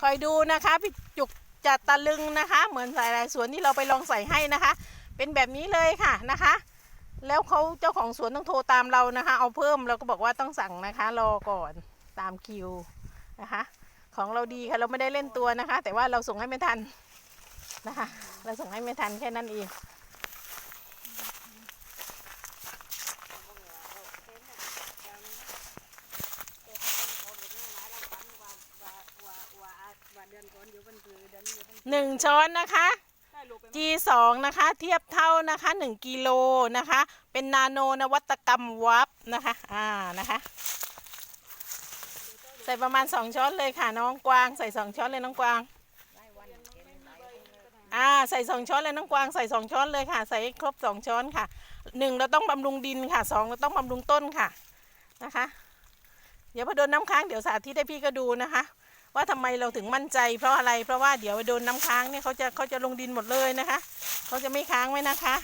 คอยดูนะคะพี่จุกจัดตะลึงนะคะ เหมือนหลายๆสวนที่เราไปลองใส่ให้นะคะ เป็นแบบนี้เลยค่ะนะคะ แล้วเขาเจ้าของสวนต้องโทรตามเรานะคะ เอาเพิ่มเราก็บอกว่าต้องสั่งนะคะ รอก่อนตามคิวนะคะ ของเราดีค่ะเราไม่ได้เล่นตัวนะคะ แต่ว่าเราส่งให้ไม่ทันนะคะ เราส่งให้ไม่ทันแค่นั้นเอง หนึ่งช้อนนะคะ G2 นะคะ เทียบเท่านะคะ1กิโลนะคะ เป็นนาโนนวัตกรรมวับนะคะอ่านะคะ ใส่ประมาณ2ช้อนเลยค่ะน้องกวาง ใส่2ช้อนเลยน้องกวางอ่าใส่2ช้อนเลยน้องกวางใส่2ช้อนเลยค่ะ ใส่ให้ครบ2ช้อนค่ะหนึ่งเราต้องบำรุงดินค่ะสองเราต้องบำรุงต้นค่ะนะคะ เดี๋ยวพอโดนน้ำค้างเดี๋ยวสาธิตให้พี่ก็ดูนะคะ ว่าทำไมเราถึงมั่นใจ เพราะอะไรเพราะว่าเดี๋ยวโดนน้ำค้างเนี่ยเขาจะเขาจะลงดินหมดเลยนะคะ เขาจะไม่ค้างไว้นะคะ